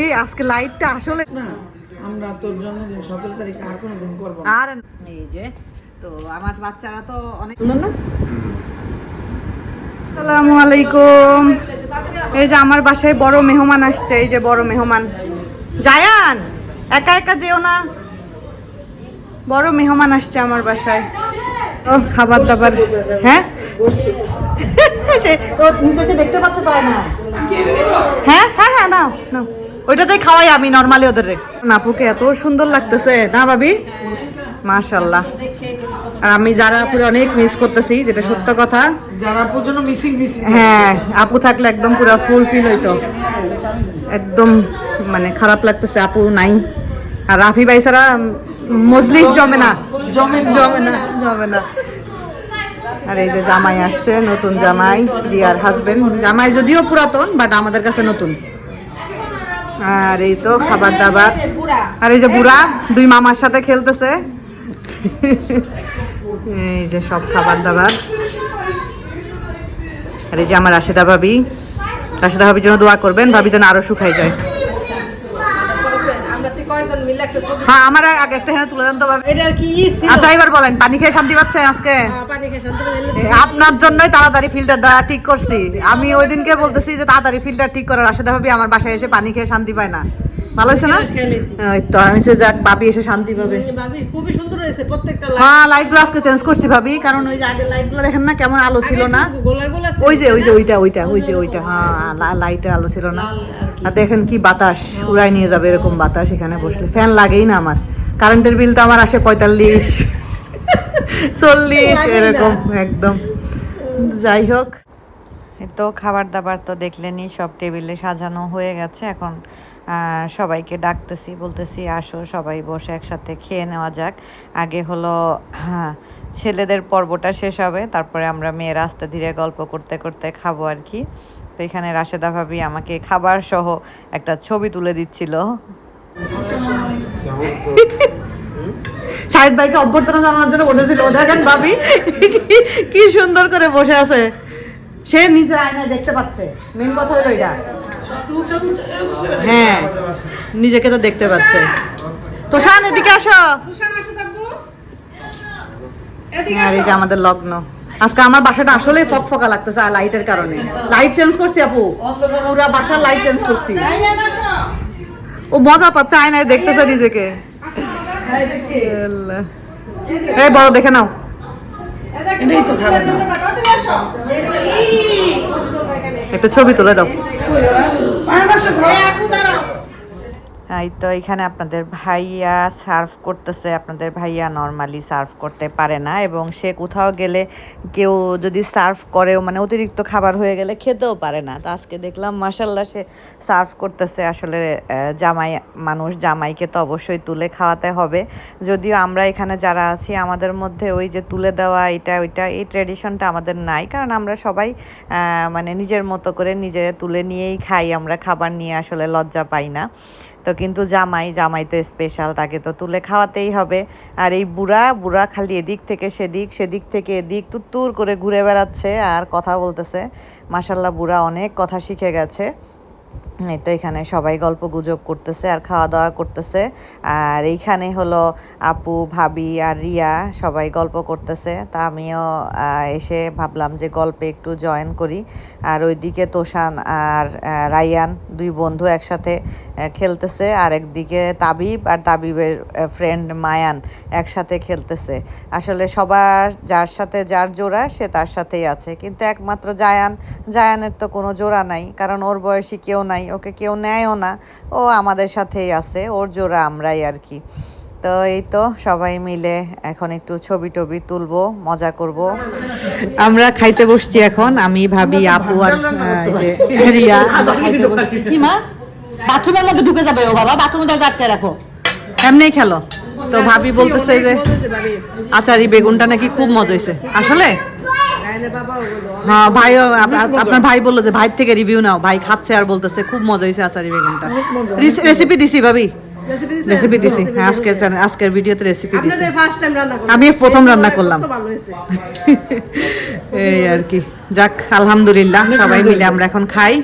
এই আজকে লাইটটা আসলে না আমরা তোর জন্মদিন সতেরো তারিখ আর কোনো দিন করব আর এই যে তো আমার বাচ্চারা তো অনেক আসসালামু আলাইকুম। এই যে আমার বাসায় বড় মেহমান আসছে এই যে বড় মেহমান। জায়ান একা একা যেও না। বড় মেহমান আসছে আমার বাসায়। ও খাবার দাবার। হ্যাঁ? সে ও নিজেকে দেখতে পাচ্ছে না? হ্যাঁ হ্যাঁ হ্যাঁ নাও নাও। ওইটাতেই খাওয়াই আমি নর্মালি ওদের নাপুকে এত সুন্দর লাগতেছে না ভাবি? মাশাল্লাহ। আর আমি যারা অনেক মিস করতেছি যেটা সত্য কথা। যারা পর্যন্ত মিসিং মিসিং হ্যাঁ আপু থাকলে একদম পুরো ফুল ফিল হইতো। একদম মানে খারাপ লাগতেছে আপু নাই। আর রাফি ভাই ছাড়া মজলিস জমে না। জমে না। জমে না জমে না। আর এই যে জামাই আসছে, নতুন জামাই, রিয়ার হাজবেন্ড জামাই যদিও পুরাতন বাট আমাদের কাছে নতুন। আর এই তো খাবার দাবার। আর এই যে বুড়া, দুই মামার সাথে খেলতেছে। এই যে সব খাবার দাবার। আর এই যে আমার রাশেদা ভাবি। রাশেদা ভাবির জন্য দোয়া করবেন ভাবি যেন আরও শুকাই যায়। হ্যাঁ আমার আগে হ্যাঁ তুলে দেন তো এটা কি আচ্ছা এবার বলেন পানি খেয়ে শান্তি পাচ্ছেন আজকে? এ, আপনার জন্যই তাড়াতাড়ি ফিল্টার দেওয়া ঠিক করছি। আমি ওই দিনকে বলতেছি যে তাড়াতাড়ি ফিল্টার ঠিক করার রাশেদা ভাবি আমার বাসায় এসে পানি খেয়ে শান্তি পায় না। ভালো হয়েছে না? ওই তো আমি সে যাক ভাবি এসে শান্তি পাবে। ভাবি খুবই সুন্দর হয়েছে প্রত্যেকটা লাইট হ্যাঁ লাইটগুলো আজকে চেঞ্জ করছি ভাবি কারণ ওই যে আগের লাইটগুলো দেখেন না কেমন আলো ছিল না? গোলা গোলা ছিল, ওই যে ওই যে ওইটা ওইটা ওই যে ওইটা হ্যাঁ লাইটের আলো ছিল না। আর দেখেন কি বাতাস উড়াই নিয়ে যাবে এরকম বাতাস এখানে বসলে। ফ্যান লাগেই না আমার। কারেন্টের বিল তো আমার আসে পঁয়তাল্লিশ। চল্লিশ এরকম একদম। যাই হোক। তো খাবার দাবার তো দেখলেনি সব টেবিলে সাজানো হয়ে গেছে। এখন সবাইকে ডাকতেছি, বলতেছি, আসো সবাই বসে একসাথে খেয়ে নেওয়া যাক। আগে হলো হ্যাঁ ছেলেদের পর্বটা শেষ হবে, তারপরে আমরা মেয়েরা আস্তে ধীরে গল্প করতে করতে খাব আর কি। তো এখানে রাশেদা ভাবি আমাকে খাবার সহ একটা ছবি তুলে দিচ্ছিল। শাহিদ ভাইকে অভ্যর্থনা জানানোর জন্য বসেছিল। দেখেন ভাবি, কি সুন্দর করে বসে আছে। সে নিজে আয়নায় দেখতে পাচ্ছে। মেন কথা হলো এটা। হ্যাঁ নিজেকে তো দেখতে পাচ্ছে। তো শান এদিকে আসো। তুষার আর এই যে আমাদের লগ্ন। আজকে আমার বাসাটা আসলে ফক ফকা লাগতেছে, আর লাইটের কারণে। লাইট চেঞ্জ করছি, আপু। পুরা বাসার লাইট চেঞ্জ করছি। ও মজা পাচ্ছে, আয়নায় দেখতেছে নিজেকে। এই বড় দেখে নাও। এটাই তো খারাপ একটা ছবি তুলে দাও। দাঁড়াও। এই তো এখানে আপনাদের ভাইয়া সার্ভ করতেছে। আপনাদের ভাইয়া নর্মালি সার্ভ করতে পারে না এবং সে কোথাও গেলে কেউ যদি সার্ভ করেও মানে অতিরিক্ত খাবার হয়ে গেলে খেতেও পারে না। তো আজকে দেখলাম মাসাল্লাহ সে সার্ভ করতেছে। আসলে জামাই মানুষ, জামাইকে তো অবশ্যই তুলে খাওয়াতে হবে। যদিও আমরা এখানে যারা আছি, আমাদের মধ্যে ওই যে তুলে দেওয়া, এটা, ওইটা, এই ট্রেডিশনটা আমাদের নাই। কারণ আমরা সবাই মানে নিজের মতো করে নিজে তুলে নিয়েই খাই। আমরা খাবার নিয়ে আসলে লজ্জা পাই না। তো কিন্তু জামাই জামাই তো স্পেশাল তাকে তো তুলে খাওয়াতেই হবে। আর এই বুড়া বুড়া খালি এদিক থেকে সেদিক সেদিক থেকে এদিক তুত্তুর করে ঘুরে বেড়াচ্ছে আর কথা বলতেছে। মাসাল্লাহ বুড়া অনেক কথা শিখে গেছে। এই তো এখানে সবাই গল্প গুজব করতেছে আর খাওয়া দাওয়া করতেছে। আর এইখানে হলো আপু, ভাবি আর রিয়া সবাই গল্প করতেছে। তা আমিও এসে ভাবলাম যে গল্পে একটু জয়েন করি। আর ওইদিকে তোষান আর রায়ান দুই বন্ধু একসাথে খেলতেছে। আর একদিকে তাবিব আর তাবিবের ফ্রেন্ড মায়ান একসাথে খেলতেছে। আসলে সবার, যার সাথে যার জোড়া, সে তার সাথেই আছে। কিন্তু একমাত্র জায়ান, জায়ানের তো কোনো জোড়া নাই। কারণ ওর বয়সী কেউ নাই। ওকে কেউ নেয়ও না। ও আমাদের সাথেই আছে, ওর জোড়া আমরাই আর কি। তো এই তো সবাই মিলে এখন একটু ছবি টবি তুলবো, মজা করব। আমরা খাইতে বসছি এখন, আমি, ভাবি, আপু আর রিয়া। কি মা? বাথরুমের মধ্যে ঢুকে যাবে ও বাবা, বাথরুমের দরজা আটকে রাখো। এমনি খেলো। তো ভাবি বলতেছে যে, আচার বেগুনটা নাকি খুব মজা হয়েছে আসলে? হ্যাঁ ভাইও আপ- আপ- আপনার ভাই বলল যে ভাই থেকে রিভিউ নাও। ভাই খাচ্ছে আর বলতেছে খুব মজা হয়েছে আচারি বেগুনটা। রেসিপি দিছি ভাবি। রেসিপি রেসিপি দিছি। হ্যাঁ আজকে আজকের ভিডিওতে রেসিপি দিছি। আপনাদের ফার্স্ট টাইম রান্না করলাম। আমি প্রথম রান্না করলাম। এই আর কি। যাক আলহামদুলিল্লাহ সবাই মিলে আমরা এখন খাই।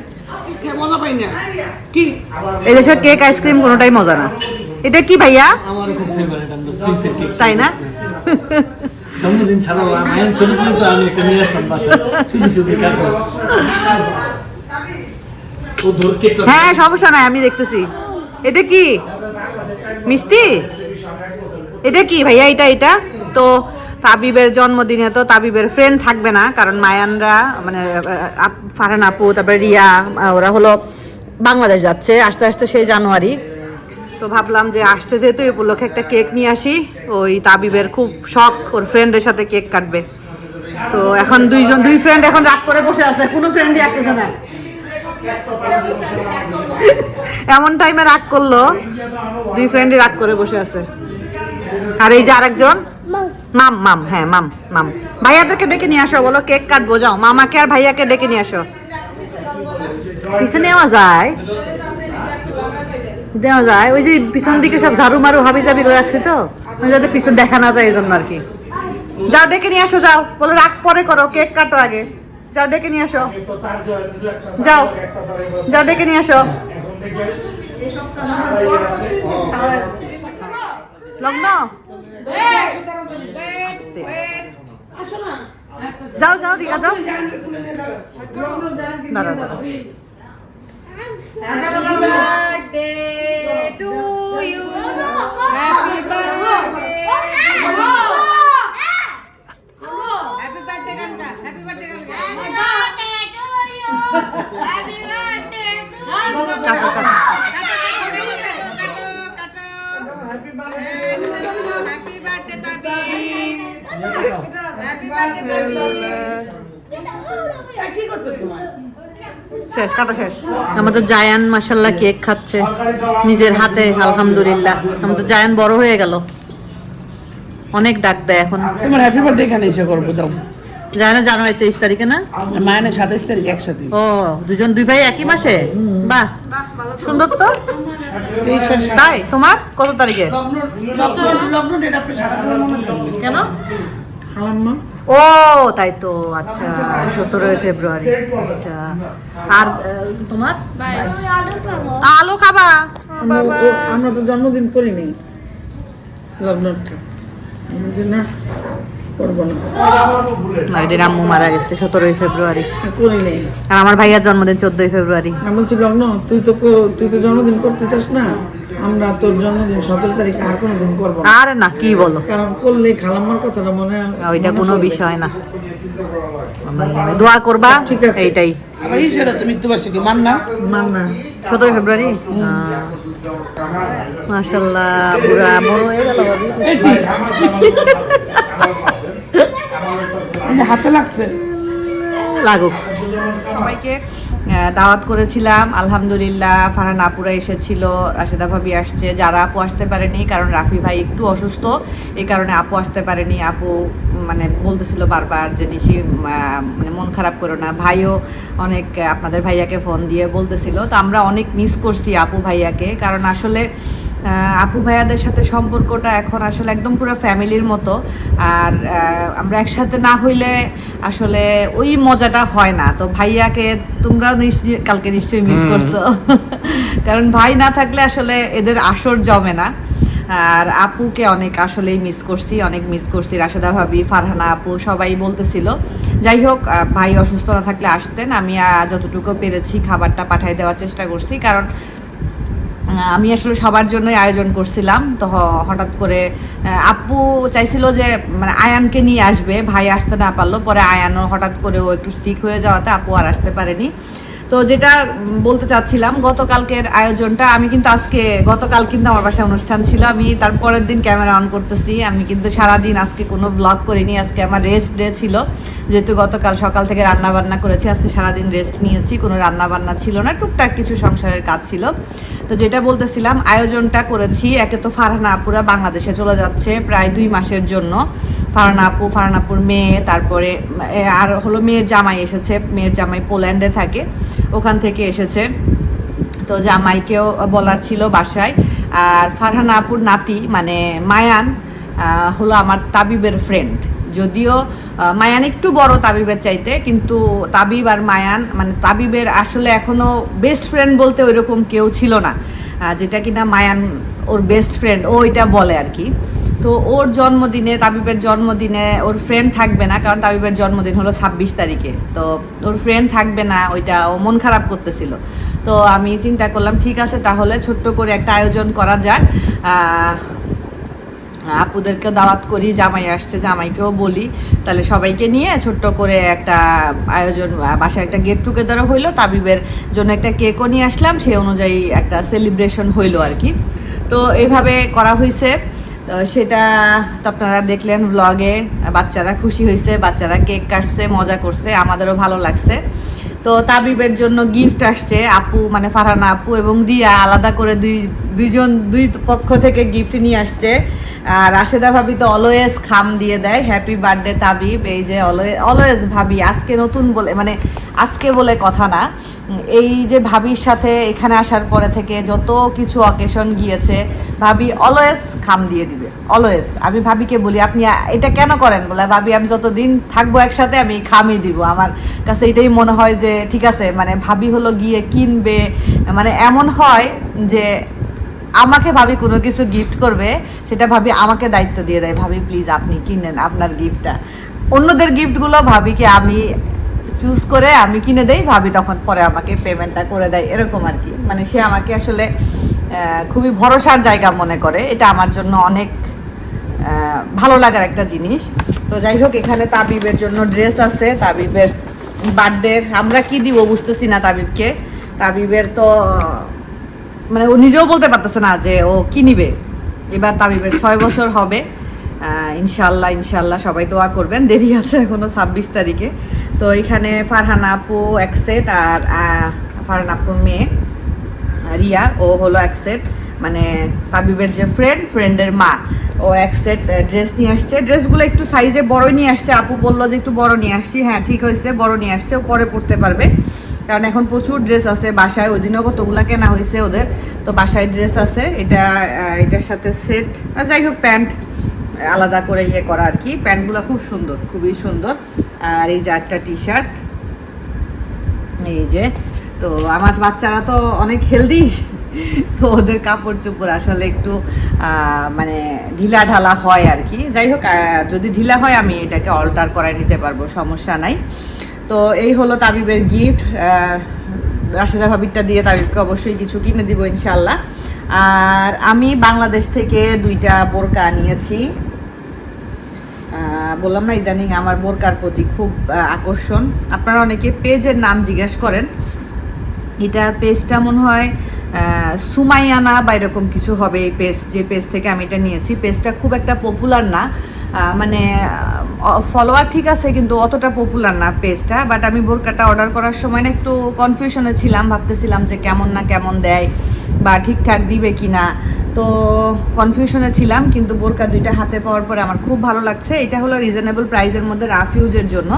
মজা পাই না। এই দেশের কেক আইসক্রিম কোনোটাই মজা না। এটা কি ভাইয়া? তাই না? জন্মদিন ছাড়াও মায়ের ছোট ছিল তো আমি একটা শুধু শুধু কাটো হ্যাঁ সমস্যা নাই, আমি দেখতেছি। এটা কি? মিষ্টি? এটা কি ভাইয়া, এটা এটা? তো তাবিবের জন্মদিনে তো তাবিবের ফ্রেন্ড থাকবে না, কারণ মায়ানরা মানে ফারহান আপু, তারপরে রিয়া ওরা হলো বাংলাদেশ যাচ্ছে। আস্তে আস্তে সেই জানুয়ারি। তো ভাবলাম যে আসছে যেহেতু এই উপলক্ষে একটা কেক নিয়ে আসি ওই তাবিবের খুব শখ ওর ফ্রেন্ডের সাথে কেক কাটবে। তো এখন দুইজন দুই ফ্রেন্ড এখন রাগ করে বসে আছে কোনো ফ্রেন্ডই আসতেছে না। এমন টাইমে রাগ করল দুই ফ্রেন্ডই রাগ করে বসে আছে। আর এই যে আরেকজন? মাম মাম হ্যাঁ মাম মাম। ভাইয়াদেরকে ডেকে নিয়ে আসো বলো কেক কাটবো যাও। মামাকে আর ভাইয়াকে ডেকে নিয়ে আসো। পিছনে নেওয়া যায়। দেওয়া যায়। ওই যে পিছন দিকে সব ঝাড়ু মারু, হাবি জাবি রাখছে তো। যাতে পিছন দেখা না যায় এই জন্য আর কি। যাও, ডেকে নিয়ে আসো, যাও। বলো, রাগ পরে করো, কেক কাটো আগে। যাও, ডেকে নিয়ে আসো। যাও। যাও, ডেকে নিয়ে আসো। লগ্ন? যাও যাও, রিয়া, যাও। দাঁড়া দাঁড়া birthday to you. Happy birthday. Happy birthday কানকা Happy birthday কানকা কাটো কাটো Happy birthday Tabi. Happy birthday Tabi. শেষ কাটা শেষ। আমাদের জায়ান মাসাল্লাহ কেক খাচ্ছে। নিজের হাতে আলহামদুলিল্লাহ। আমাদের জায়ান বড় হয়ে গেল। অনেক ডাক দেয় এখন। তোমার হ্যাপি বার্থডে এখানে এসে করব যাও জায়ানা জানুয়ারি তেইশ তারিখে না? মায়ের সাতাইশ তারিখ একসাথে। ও দুজন দুই ভাই একই মাসে? বাহ সুন্দর তো। তাই তোমার? কত তারিখে? কেন? ও তাই তো আচ্ছা সতেরোই ফেব্রুয়ারি আচ্ছা। আর তোমার? আলো খাবা। আমরা তো জন্মদিন করিনি লগ্নটা না করব না। না এদিন আম্মু মারা গেছে সতেরোই ফেব্রুয়ারি। করি নেই আর আমার ভাইয়ার জন্মদিন চোদ্দই ফেব্রুয়ারি। আমি বলছি লগ্ন তুই তো তুই তো জন্মদিন করতে চাস না? আমরা তোর জন্মদিন সতেরো তারিখ আর কোনো দিন করব না। আরে না কি বলো? কারণ করলে খালাম্মার কথাটা মনে ওইটা কোনো বিষয় না। দোয়া করবা ঠিক আছে। এইটাই। এই ছিল তুমি মৃত্যুবার্ষিকী মান না? মান না। সতেরোই ফেব্রুয়ারি? মাশাল্লাহ পুরা বড় হয়ে গেল হাতে লাগছে। লাগুক। সবাইকে দাওয়াত করেছিলাম। আলহামদুলিল্লাহ, ফারহান আপুরা এসেছিল, রাশেদা ভাবি আসছে। যারা আপু আসতে পারেনি, কারণ রাফি ভাই একটু অসুস্থ, এই কারণে আপু আসতে পারেনি। আপু মানে বলতেছিল বারবার যে, নিশি মানে মন খারাপ করো না। ভাইও অনেক, আপনাদের ভাইয়াকে ফোন দিয়ে বলতেছিল। তো আমরা অনেক মিস করছি আপু ভাইয়াকে, কারণ আসলে আপু ভাইয়াদের সাথে সম্পর্কটা এখন আসলে একদম পুরো ফ্যামিলির মতো। আর আমরা একসাথে না হইলে আসলে ওই মজাটা হয় না। তো ভাইয়াকে তোমরা নিশ্চয়ই কালকে নিশ্চয়ই মিস করছ। কারণ ভাই না থাকলে আসলে এদের আসর জমে না। আর আপুকে অনেক আসলেই মিস করছি অনেক মিস করছি। রাশেদা ভাবি ফারহানা আপু সবাই বলতেছিল। যাই হোক ভাই অসুস্থ না থাকলে আসতেন। আমি যতটুকু পেরেছি খাবারটা পাঠিয়ে দেওয়ার চেষ্টা করছি। কারণ আমি আসলে সবার জন্যই আয়োজন করছিলাম। তো হঠাৎ করে আপু চাইছিল যে মানে আয়ানকে নিয়ে আসবে, ভাই আসতে না পারল। পরে আয়ানও হঠাৎ করে ও একটু সিক হয়ে যাওয়াতে আপু আর আসতে পারেনি। তো যেটা বলতে চাচ্ছিলাম, গতকালকের আয়োজনটা, আমি কিন্তু আজকে, গতকাল কিন্তু আমার বাসায় অনুষ্ঠান ছিল, আমি তার পরের দিন ক্যামেরা অন করতেছি, আমি কিন্তু সারাদিন আজকে কোনো ব্লগ করিনি, আজকে আমার রেস্ট ডে ছিল, যেহেতু গতকাল সকাল থেকে রান্না বান্না করেছি, আজকে সারাদিন রেস্ট নিয়েছি, কোনো রান্না বান্না ছিল না, টুকটাক কিছু সংসারের কাজ ছিল। তো যেটা বলতেছিলাম, আয়োজনটা করেছি, একে তো ফারহানা আপুরা বাংলাদেশে চলে যাচ্ছে প্রায় দুই মাসের জন্য। ফারহানা আপু ফারহানা আপুর মেয়ে, তারপরে আর হলো মেয়ের জামাই এসেছে, মেয়ের জামাই পোল্যান্ডে থাকে, ওখান থেকে এসেছে। তো জামাইকেও বলার ছিল বাসায়। আর ফারহানা আপুর নাতি মানে মায়ান হলো আমার তাবিবের ফ্রেন্ড যদিও মায়ান একটু বড় তাবিবের চাইতে, কিন্তু তাবিব আর মায়ান মানে তাবিবের আসলে এখনও বেস্ট ফ্রেন্ড বলতে ওইরকম কেউ ছিল না। যেটা কিনা মায়ান ওর বেস্ট ফ্রেন্ড ও এটা বলে আর কি। তো ওর জন্মদিনে, তাবিবের জন্মদিনে ওর ফ্রেন্ড থাকবে না, কারণ তাবিবের জন্মদিন হলো ছাব্বিশ তারিখে। তো ওর ফ্রেন্ড থাকবে না, ওইটা ও মন খারাপ করতেছিল। তো আমি চিন্তা করলাম, ঠিক আছে, তাহলে ছোট্ট করে একটা আয়োজন করা যাক। আপুদেরকে দাওয়াত করি, জামাই আসছে, জামাইকেও বলি। তাহলে সবাইকে নিয়ে ছোট্ট করে একটা আয়োজন বাসায় একটা গেট টুগেদারও হইল। তাবিবের জন্য একটা কেকও নিয়ে আসলাম সেই অনুযায়ী একটা সেলিব্রেশন হইল আর কি। তো এইভাবে করা হয়েছে তো সেটা তো আপনারা দেখলেন ব্লগে বাচ্চারা খুশি হয়েছে বাচ্চারা কেক কাটছে, মজা করছে, আমাদেরও ভালো লাগছে। তো তাবিবের জন্য গিফট আসছে আপু মানে ফারহানা আপু এবং দিয়া আলাদা করে দুই, দুইজন, দুই পক্ষ থেকে গিফট নিয়ে আসছে। আর রাশেদা ভাবি তো অলওয়েজ খাম দিয়ে দেয় হ্যাপি বার্থডে তাবিব। এই যে অলওয়েজ অলওয়েজ ভাবি, আজকে নতুন বলে মানে আজকে বলে কথা না। এই যে ভাবির সাথে এখানে আসার পরে থেকে যত কিছু অকেশন গিয়েছে, ভাবি অলওয়েজ খাম দিয়ে দিবে অলওয়েজ আমি ভাবিকে বলি, আপনি এটা কেন করেন? বলে, ভাবি, আমি যতদিন থাকব একসাথে, আমি খামই দিব। আমার কাছে এটাই মনে হয় যে ঠিক আছে মানে ভাবি হলো গিয়ে কিনবে। মানে এমন হয় যে আমাকে ভাবি কোনো কিছু গিফট করবে, সেটা ভাবি আমাকে দায়িত্ব দিয়ে দেয়, ভাবি প্লিজ আপনি কিনেন আপনার গিফটটা অন্যদের গিফটগুলো ভাবিকে আমি চুজ করে আমি কিনে দেই, ভাবি তখন পরে আমাকে পেমেন্টটা করে দেয়, এরকম আর কি। মানে সে আমাকে আসলে খুবই ভরসার জায়গা মনে করে। এটা আমার জন্য অনেক ভালো লাগার একটা জিনিস। তো যাই হোক, এখানে তাবিবের জন্য ড্রেস আছে, তাবিবের বার্থডে আমরা কি দিব বুঝতেছি না তাবিবকে। তাবিবের তো মানে ও নিজেও বলতে পারতেছে না যে ও কি নিবে। এবার তাবিবের ছয় বছর হবে। ইনশাল্লাহ ইনশাল্লাহ সবাই দোয়া করবেন। দেরি আছে এখনও ছাব্বিশ তারিখে। তো এখানে ফারহান আপু এক সেট আর ফারহানা আপুর মেয়ে, রিয়া, ও হলো এক সেট মানে তাবিবের যে ফ্রেন্ড ফ্রেন্ডের মা। ও এক সেট ড্রেস নিয়ে আসছে। ড্রেসগুলো একটু সাইজে বড়ই নিয়ে আসছে। আপু বলল যে একটু বড় নিয়ে আসছি। হ্যাঁ ঠিক হয়েছে, বড় নিয়ে আসছে, ও পরে পড়তে পারবে। কারণ এখন প্রচুর ড্রেস আছে বাসায়। ওই দিনও কতগুলা কেনা হয়েছে ওদের। তো বাসায় ড্রেস আছে। এটা এটার সাথে সেট যাই হোক, প্যান্ট আলাদা করে ইয়ে করা আর কি। প্যান্টগুলো খুব সুন্দর, খুবই সুন্দর। আর এই যে একটা টি শার্ট এই যে, তো আমার বাচ্চারা তো অনেক হেলদি তো ওদের কাপড় চোপড় আসলে একটু মানে ঢিলা ঢালা হয় আর কি। যাই হোক যদি ঢিলা হয় আমি এটাকে অল্টার করায় নিতে পারব, সমস্যা নাই। তো এই হলো তাবিবের গিফট রাশেদা ভাবিরটা দিয়ে তাবিবকে অবশ্যই কিছু কিনে দিব ইনশাল্লাহ আর আমি বাংলাদেশ থেকে দুইটা বোরকা নিয়েছি। বললাম না ইদানিং আমার বোরকার প্রতি খুব আকর্ষণ। আপনারা অনেকে পেজের নাম জিজ্ঞেস করেন। এটার পেজটা মনে হয় সুমাইয়ানা বা এরকম কিছু হবে এই পেস্ট যে পেস্ট থেকে আমি এটা নিয়েছি। পেস্টটা খুব একটা পপুলার না। মানে ফলোয়ার ঠিক আছে, কিন্তু অতটা পপুলার না পেস্টটা বাট আমি বোরকাটা অর্ডার করার সময় না একটু কনফিউশনে ছিলাম, ভাবতেছিলাম যে কেমন না কেমন দেয়। বা ঠিকঠাক দিবে কি না তো কনফিউশনে ছিলাম, কিন্তু বোরকা দুইটা হাতে পাওয়ার পরে আমার খুব ভালো লাগছে। এটা হলো রিজনেবল প্রাইসের মধ্যে রাফিউজের জন্য।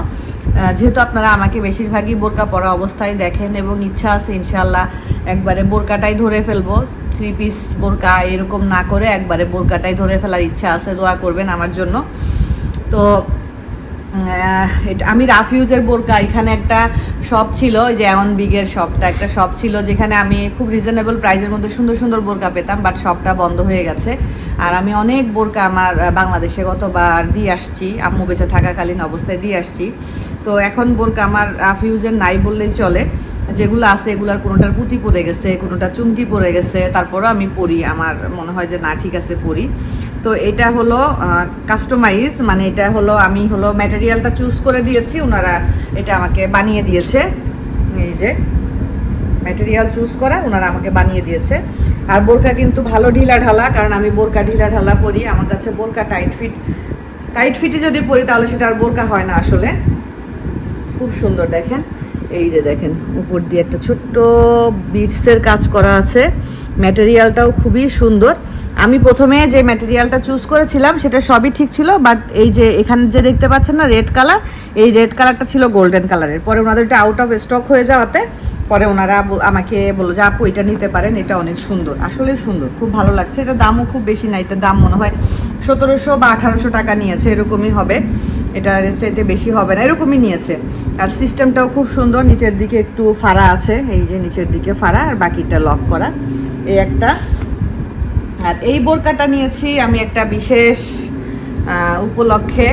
যেহেতু আপনারা আমাকে বেশিরভাগই বোরকা পরা অবস্থায় দেখেন এবং ইচ্ছা আছে ইনশাল্লাহ একবারে বোরকাটাই ধরে ফেলব। থ্রি পিস বোরকা এরকম না করে একবারে বোরকাটাই ধরে ফেলার ইচ্ছা আছে, দোয়া করবেন আমার জন্য। তো আমি রাফিউজের বোরকা, এখানে একটা শপ ছিল যে অন বিগের শপটা একটা শপ ছিল যেখানে আমি খুব রিজনেবল প্রাইসের মধ্যে সুন্দর সুন্দর বোরকা পেতাম বাট শপটা বন্ধ হয়ে গেছে। আর আমি অনেক বোরকা আমার বাংলাদেশে গতবার দিয়ে আসছি, আম্মু বেঁচে থাকাকালীন অবস্থায় দিয়ে আসছি। তো এখন বোরকা আমার রাফিউজের নাই বললেই চলে। যেগুলো আছে, এগুলার কোনোটার পুঁতি পড়ে গেছে কোনোটা চুমকি পড়ে গেছে, তারপরও আমি পরি, আমার মনে হয় যে না, ঠিক আছে, পরি। তো এটা হলো কাস্টমাইজ মানে এটা হলো, আমি হলো ম্যাটেরিয়ালটা চুজ করে দিয়েছি ওনারা এটা আমাকে বানিয়ে দিয়েছে। এই যে ম্যাটেরিয়াল চুজ করা ওনারা আমাকে বানিয়ে দিয়েছে। আর বোরকা কিন্তু ভালো ঢিলা ঢালা, কারণ আমি বোরকা ঢিলা ঢালা পরি, আমার কাছে বোরকা টাইট ফিট টাইট ফিটে যদি পরি, তাহলে সেটা আর বোরকা হয় না আসলে। খুব সুন্দর, দেখেন। এই যে দেখেন, উপর দিয়ে একটা ছোট্ট বিটসের কাজ করা আছে। ম্যাটেরিয়ালটাও খুবই সুন্দর। আমি প্রথমে যে ম্যাটেরিয়ালটা চুজ করেছিলাম, সেটা সবই ঠিক ছিল, বাট এই যে এখানে যে দেখতে পাচ্ছেন না, রেড কালার, এই রেড কালারটা ছিল গোল্ডেন কালারের। পরে ওনাদের এটা আউট অফ স্টক হয়ে যাওয়াতে, পরে ওনারা আমাকে বলল যে, আপু, এটা নিতে পারেন, এটা অনেক সুন্দর। আসলে সুন্দর, খুব ভালো লাগছে। এটা দামও খুব বেশি না এটার দাম মনে হয় সতেরোশো বা আঠারোশো টাকা নিয়েছে, এরকমই হবে। এটার চাইতে বেশি হবে না, এরকমই নিয়েছে। আর সিস্টেমটাও খুব সুন্দর, নিচের দিকে একটু ফাড়া আছে, এই যে নিচের দিকে ফাড়া, আর বাকিটা লক করা, এই একটা। আর এই বোরকাটা নিয়েছি আমি একটা বিশেষ উপলক্ষে।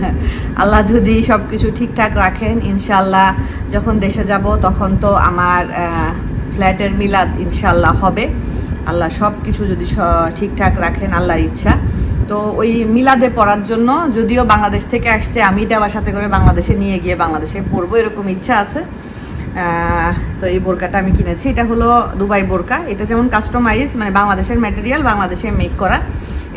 আল্লাহ যদি সব কিছু ঠিকঠাক রাখেন ইনশাল্লাহ যখন দেশে যাব, তখন তো আমার ফ্ল্যাটের মিলাদ ইনশাল্লাহ হবে। আল্লাহ সব কিছু যদি ঠিকঠাক রাখেন, আল্লাহর ইচ্ছা। তো ওই মিলাদে পড়ার জন্য যদিও বাংলাদেশ থেকে আসছে, আমি এটা আবার সাথে করে বাংলাদেশে নিয়ে গিয়ে বাংলাদেশে পড়ব, এরকম ইচ্ছা আছে। তো এই বোরকাটা আমি কিনেছি। এটা হলো দুবাই বোরকা। এটা যেমন কাস্টমাইজ মানে বাংলাদেশের ম্যাটেরিয়াল বাংলাদেশে মেক করা।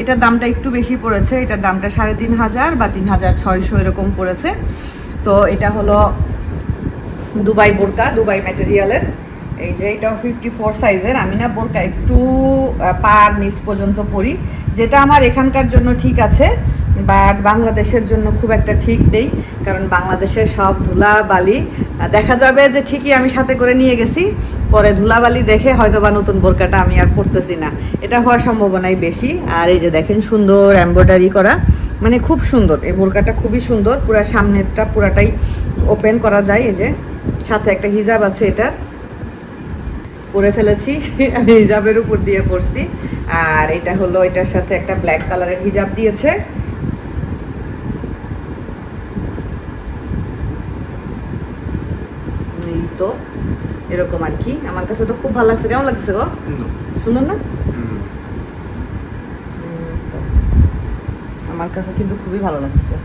এটার দামটা একটু বেশি পড়েছে। এটার দামটা সাড়ে তিন হাজার বা তিন হাজার ছয়শো এরকম পড়েছে। তো এটা হলো দুবাই বোরকা, দুবাই ম্যাটেরিয়ালের এই যে এটাও ফিফটি ফোর সাইজের আমি না বোরকা একটু পার নিচ পর্যন্ত পরি। যেটা আমার এখানকার জন্য ঠিক আছে বাট বাংলাদেশের জন্য খুব একটা ঠিক নেই, কারণ বাংলাদেশের সব ধুলা বালি দেখা যাবে যে ঠিকই আমি সাথে করে নিয়ে গেছি, পরে ধুলাবালি দেখে হয়তো বা নতুন বোরকাটা আমি আর পরতেছি না। এটা হওয়ার সম্ভাবনাই বেশি, আর এই যে দেখেন সুন্দর এমব্রয়ডারি করা মানে খুব সুন্দর, এই বোরকাটা খুবই সুন্দর, পুরা সামনেরটা পুরাটাই ওপেন করা যায়, এই যে সাথে একটা হিজাব আছে এটার। পরে ফেলেছি আমি হিজাবের উপর দিয়ে পড়ছি আর এটা হলো এটার সাথে একটা ব্ল্যাক কালারের হিজাব দিয়েছে। এই তো এরকম আর কি। আমার কাছে তো খুব ভালো লাগছে। কেমন লাগছে গো? সুন্দর। না? আমার কাছে কিন্তু খুবই ভালো লাগছে।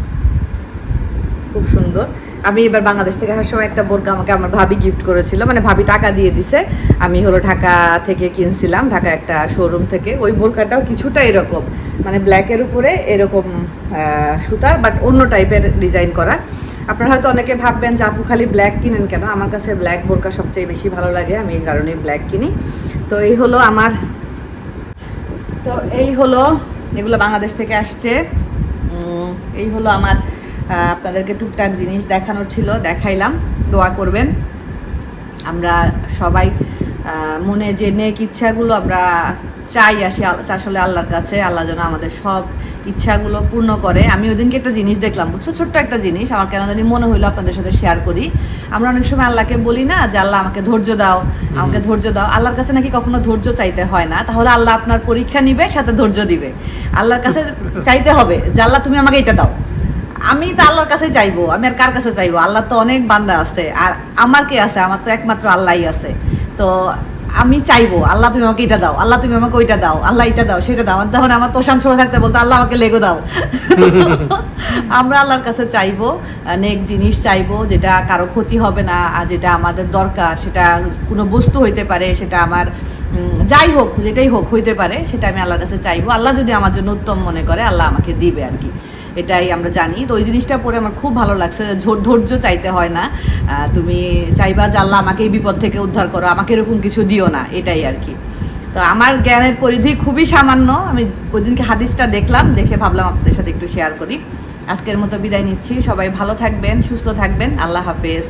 খুব সুন্দর। আমি এবার বাংলাদেশ থেকে আসার সময় একটা বোরকা আমাকে আমার ভাবি গিফট করেছিল মানে ভাবি টাকা দিয়ে দিছে। আমি হলো ঢাকা থেকে কিনছিলাম, ঢাকা একটা শোরুম থেকে। ওই বোরকাটাও কিছুটা এরকম মানে ব্ল্যাকের উপরে এরকম সুতার বাট অন্য টাইপের ডিজাইন করা। আপনারা হয়তো অনেকে ভাববেন যে, আপু, খালি ব্ল্যাক কিনেন কেন? আমার কাছে ব্ল্যাক বোরকা সবচেয়ে বেশি ভালো লাগে, আমি এই কারণে ব্ল্যাক কিনি। তো এই হলো আমার, তো এই হলো, এগুলো বাংলাদেশ থেকে আসছে। এই হলো আমার আপনাদেরকে টুকটাক জিনিস দেখানোর ছিল দেখাইলাম দোয়া করবেন। আমরা সবাই মনে যে নেক ইচ্ছাগুলো আমরা চাই আসি আসলে আল্লাহর কাছে আল্লাহ যেন আমাদের সব ইচ্ছাগুলো পূর্ণ করে। আমি ওদিনকে একটা জিনিস দেখলাম বুঝছ? ছোট্ট একটা জিনিস আমার কেন জানি মনে হইল আপনাদের সাথে শেয়ার করি। আমরা অনেক সময় আল্লাহকে বলি না যে আল্লাহ আমাকে ধৈর্য দাও আমাকে ধৈর্য দাও। আল্লাহর কাছে নাকি কখনো ধৈর্য চাইতে হয় না। তাহলে আল্লাহ আপনার পরীক্ষা নিবে সাথে ধৈর্য দিবে। আল্লাহর কাছে চাইতে হবে যে আল্লাহ তুমি আমাকে এটা দাও। আমি তো আল্লাহর কাছে চাইব আমি আর কার কাছে চাইব? আল্লাহ তো অনেক বান্দা আছে আর আমার কে আছে? আমার তো একমাত্র আল্লাহই আছে। তো আমি চাইব আল্লাহ তুমি আমাকে এটা দাও আল্লাহ তুমি আমাকে ওইটা দাও আল্লাহ এটা দাও সেটা দাও। তখন আমার তোষান ছোট থাকতে বলতো আল্লাহ আমাকে লেগো দাও। আমরা আল্লাহর কাছে চাইব অনেক জিনিস চাইব যেটা কারও ক্ষতি হবে না আর যেটা আমাদের দরকার সেটা কোনো বস্তু হইতে পারে সেটা আমার যাই হোক যেটাই হোক হইতে পারে সেটা আমি আল্লাহর কাছে চাইব। আল্লাহ যদি আমার জন্য উত্তম মনে করে আল্লাহ আমাকে দিবে আর কি। এটাই আমরা জানি। তো ওই জিনিসটা পরে আমার খুব ভালো লাগছে ধৈর্য চাইতে হয় না। তুমি চাইবা যে আল্লাহ আমাকে এই বিপদ থেকে উদ্ধার করো, আমাকে এরকম কিছু দিও না, এটাই আর কি। তো আমার জ্ঞানের পরিধি খুবই সামান্য। আমি ওই দিনকে হাদিসটা দেখলাম, দেখে ভাবলাম আপনাদের সাথে একটু শেয়ার করি। আজকের মতো বিদায় নিচ্ছি। সবাই ভালো থাকবেন, সুস্থ থাকবেন। আল্লাহ হাফেজ।